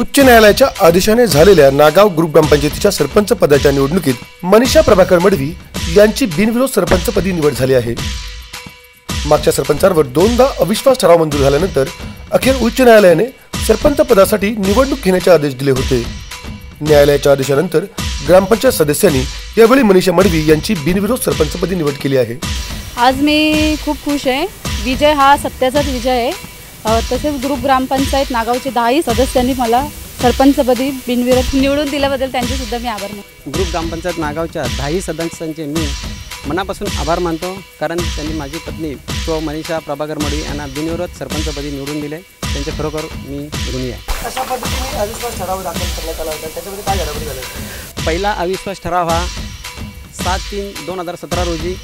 उच्च न्यायालयाच्या आदेशाने झालेल्या नागाव ग्रुप ग्रामपंचायतीच्या सरपंच पदाच्या निवडणुकीत मनीषा प्रभाकर मडवी यांची बिनविरोध सरपंचपदी निवड झाली आहे. मागच्या सरपंचांवर दोनदा अविश्वास ठराव मंजूर झाल्यानंतर अखेर उच्च न्यायालयाने सरपंच पदासाठी निवडणूक घेण्याचे आदेश दिले होते. न्यायालयाच्या आदेशानंतर ग्रामपंचायत सदस्यांनी यावेळी मनीषा मडवी यांची बिनविरोध सरपंचपदी निवड केली आहे. आज मी खूप खुश आहे. विजय हा सत्याचाच विजय आहे. तसेच ग्रुप ग्रामपंचायत नागावचे दहाही सदस्यांनी मला सरपंचपदी बिनविरोध निवडून दिल्याबद्दल त्यांचे सुद्धा मी आभार मानते ग्रुप ग्रामपंचायत नागावच्या दहाही सदस्यांचे मी मनापासून आभार मानतो कारण त्यांनी माझी पत्नी सो मनीषा प्रभाकर मडवी यांना बिनविरोध सरपंचपदी निवडून दिले. त्यांचे खरोखर मी ऋणी आहे. अशा पद्धतीने अविश्वास ठराव दाखल करण्यात आला होता. त्याच्यामध्ये काय गडबड झालं पहिला अविश्वास ठराव हा सात तीन दोन हजार सतरा रोजी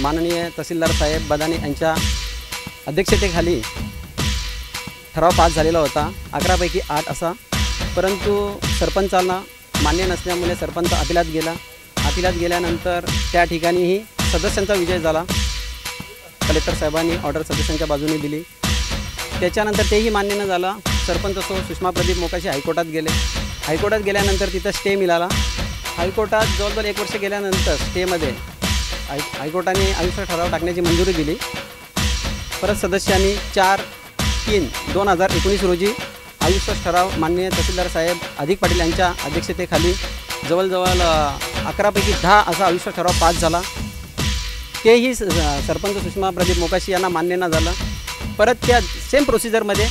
माननीय तहसीलदार साहेब बदाने यांच्या अध्यक्षतेखाली ठराव पास झालेला होता. अकरापैकी आठ असा. परंतु सरपंचांना मान्य नसल्यामुळे सरपंच अपिलात गेला. अपिलात गेल्यानंतर त्या ठिकाणीही सदस्यांचा विजय झाला. कलेक्टर साहेबांनी ऑर्डर सदस्यांच्या बाजूने दिली. त्याच्यानंतर तेही मान्य न झालं. सरपंच असो सुषमा प्रदीप मोकाशी हायकोर्टात गेले. हायकोर्टात गेल्यानंतर तिथं स्टे मिळाला. हायकोर्टात जवळजवळ एक वर्ष गेल्यानंतर स्टेमध्ये हाय हायकोर्टाने आयुष्य ठराव टाकण्याची मंजुरी दिली. परत सदस्यांनी चार तीन दोन हजार एकोणीस रोजी आयुष्य ठराव माननीय तहसीलदार साहेब अधिक पाटील यांच्या अध्यक्षतेखाली जवळजवळ अकरापैकी दहा असा आयुष्य ठराव पास झाला. तेही स- सरपंच सुषमा प्रदीप मोकाशी यांना मान्य न झालं. परत त्या सेम प्रोसिजरमध्ये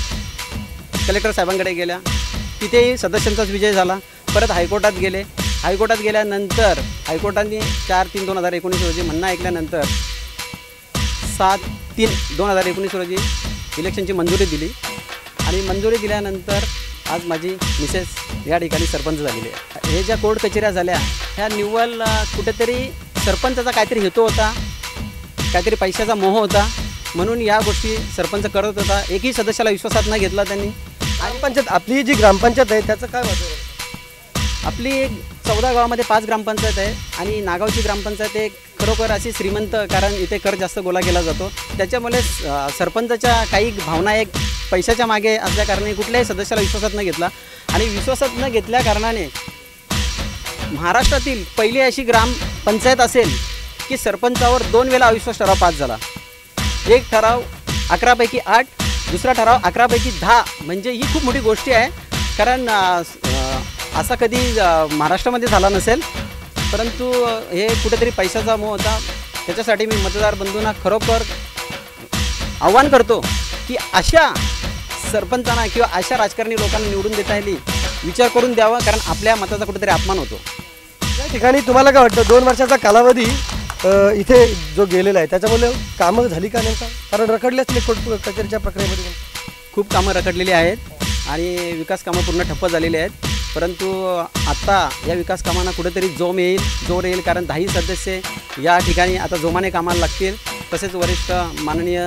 कलेक्टर साहेबांकडे गेल्या. तिथेही सदस्यांचाच विजय झाला. परत हायकोर्टात गेले. हायकोर्टात गेल्यानंतर हायकोर्टाने चार तीन दोन हजार एकोणीस रोजी म्हणणं ऐकल्यानंतर सात तीन दोन हजार एकोणीस रोजी इलेक्शनची मंजुरी दिली. आणि मंजुरी दिल्यानंतर आज माझी मिसेस या ठिकाणी सरपंच झालेली आहे. हे ज्या कोर्ट कचेऱ्या झाल्या ह्या निव्वळ कुठेतरी सरपंचाचा काहीतरी हेतू होता. काहीतरी पैशाचा मोह होता. म्हणून या गोष्टी सरपंच करत होता. एकही सदस्याला विश्वासात न घेतला त्यांनी. ग्रामपंचायत आपली जी ग्रामपंचायत आहे त्याचं काय आहे? आपली चौदा गावामध्ये पाच ग्रामपंचायत आहे आणि नागावची ग्रामपंचायत एक खरोखर अशी श्रीमंत कारण इथे कर जास्त गोळा केला जातो. त्याच्यामुळे सरपंचाच्या काही भावना एक पैशाच्या मागे असल्या कारणाने कुठल्याही सदस्याला विश्वासात न घेतला. आणि विश्वासात न घेतल्या कारणाने महाराष्ट्रातील पहिली अशी ग्रामपंचायत असेल की सरपंचावर दोन वेळा अविश्वास ठराव पास झाला. एक ठराव अकरापैकी आठ दुसरा ठराव अकरापैकी दहा. म्हणजे ही खूप मोठी गोष्टी आहे. कारण असा कधी महाराष्ट्रामध्ये झाला नसेल परंतु हे कुठेतरी पैशाचा मोह होता. त्याच्यासाठी मी मतदार बंधूंना खरोखर आव्हान करतो की अशा सरपंचांना किंवा अशा राजकारणी लोकांना निवडून देता येईल विचार करून द्यावा कारण आपल्या मताचा कुठेतरी अपमान होतो. या ठिकाणी तुम्हाला काय वाटतं दोन वर्षाचा कालावधी इथे जो गेलेला आहे त्याच्यामुळे कामं झाली का नेमका? कारण रखडले असले कोर्ट कचेरीच्या प्रक्रियेमध्ये? खूप कामं रखडलेली आहेत आणि विकास कामं पूर्ण ठप्प झालेली आहेत. परंतु आत्ता या विकास कामांना कुठेतरी जोम येईल जोर येईल कारण दहाही सदस्य या ठिकाणी आता जोमाने कामाला लागतील. तसेच वरिष्ठ माननीय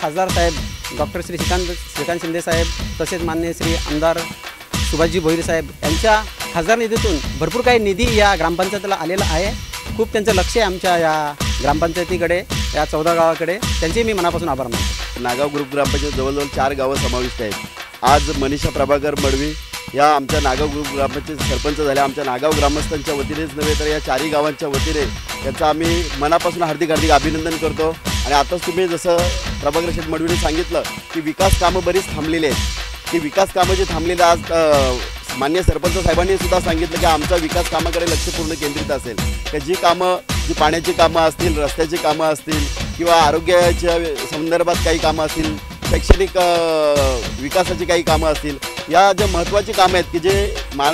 खासदार साहेब डॉक्टर श्री श्रीकांत श्रीकांत शिंदे साहेब तसेच माननीय श्री आमदार सुभाषजी भोईर साहेब यांच्या खासदार निधीतून भरपूर काही निधी या ग्रामपंचायतीला आलेला आहे. खूप त्यांचं लक्ष आहे आमच्या या ग्रामपंचायतीकडे या चौदा गावाकडे. त्यांचे मी मनापासून आभार मानतो. नागाव ग्रुप ग्रामपंचायत जवळजवळ चार गावं समाविष्ट आहेत. आज मनीषा प्रभाकर मडवी या आमच्या नागाव ग्रुप ग्रामपंचायत सरपंच झाल्या आमच्या नागाव ग्रामस्थांच्या वतीनेच नव्हे तर या चारही गावांच्या वतीने याचं आम्ही मनापासून हार्दिक हार्दिक अभिनंदन करतो. आणि आताच तुम्ही जसं प्रभाकर शेठ मडवीने सांगितलं की विकास कामं बरीच थांबलेली आहेत. की विकास कामं जी थांबलेली आज मान्य सरपंच साहेबांनी सुद्धा सांगितलं की आमच्या विकास कामाकडे लक्ष पूर्ण केंद्रित असेल. की जी कामं जी पाण्याची कामं असतील रस्त्याची कामं असतील किंवा आरोग्याच्या संदर्भात काही कामं असतील शैक्षणिक विकासाची काही कामं असतील या ज्या महत्त्वाची कामं आहेत की जे मा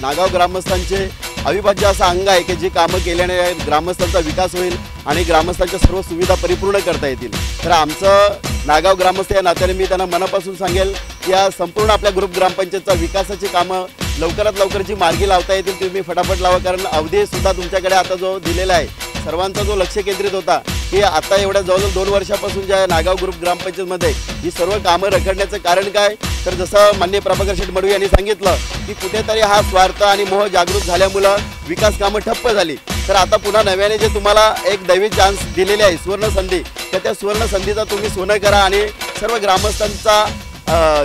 नागाव ग्रामस्थांचे अविभाज्य असं अंग आहे की जी कामं केल्याने ग्रामस्थांचा विकास होईल आणि ग्रामस्थांच्या सर्व सुविधा परिपूर्ण करता येतील. तर आमचं नागाव ग्रामस्थ या नात्याने मी त्यांना मनापासून सांगेल की या संपूर्ण आपल्या ग्रुप ग्रामपंचायतचा विकासाची कामं लवकरात लवकर जी मार्गी लावता येतील तुम्ही फटाफट लावा कारण अवधीसुद्धा तुमच्याकडे आता जो दिलेला आहे सर्वांचा जो लक्ष केंद्रित होता की आता एवढ्या जवळजवळ दोन वर्षापासून ज्या नागाव ग्रुप ग्रामपंचायतमध्ये ही सर्व कामं रखडण्याचं कारण काय तर जसं मान्य प्रभाकर शेठ मडवी यांनी सांगितलं की कुठेतरी हा स्वार्थ आणि मोह जागृत झाल्यामुळं विकास कामं ठप्प झाली. तर आता पुन्हा नव्याने जे तुम्हाला एक दैवी चान्स दिलेली आहे सुवर्ण संधी तर त्या सुवर्ण संधीचा तुम्ही सोनं करा आणि सर्व ग्रामस्थांचा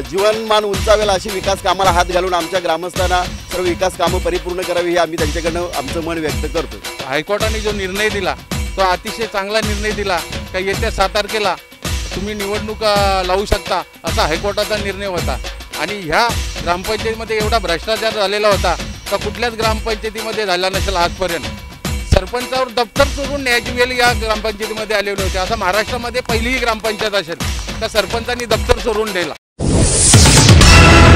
जीवनमान उंचावेल अशी विकास कामाला हात घालून आमच्या ग्रामस्थांना सर्व विकास कामं परिपूर्ण करावी हे आम्ही त्यांच्याकडनं आमचं मन व्यक्त करतो हायकोर्टाने जो निर्णय दिला तो अतिशय चांगला निर्णय दिला. का येत्या सात तारखेला तुम्ही निवडणूक लावू शकता असा हायकोर्टाचा निर्णय होता. आणि ह्या ग्रामपंचायतीमध्ये एवढा भ्रष्टाचार झालेला होता का कुठल्याच ग्रामपंचायतीमध्ये झाला नसेल आजपर्यंत. सरपंचावर दप्तर चोरून न्यायची वेळ या ग्रामपंचायतीमध्ये आलेली होती. असं महाराष्ट्रामध्ये पहिलीही ग्रामपंचायत असेल तर सरपंचांनी दप्तर चोरून दिला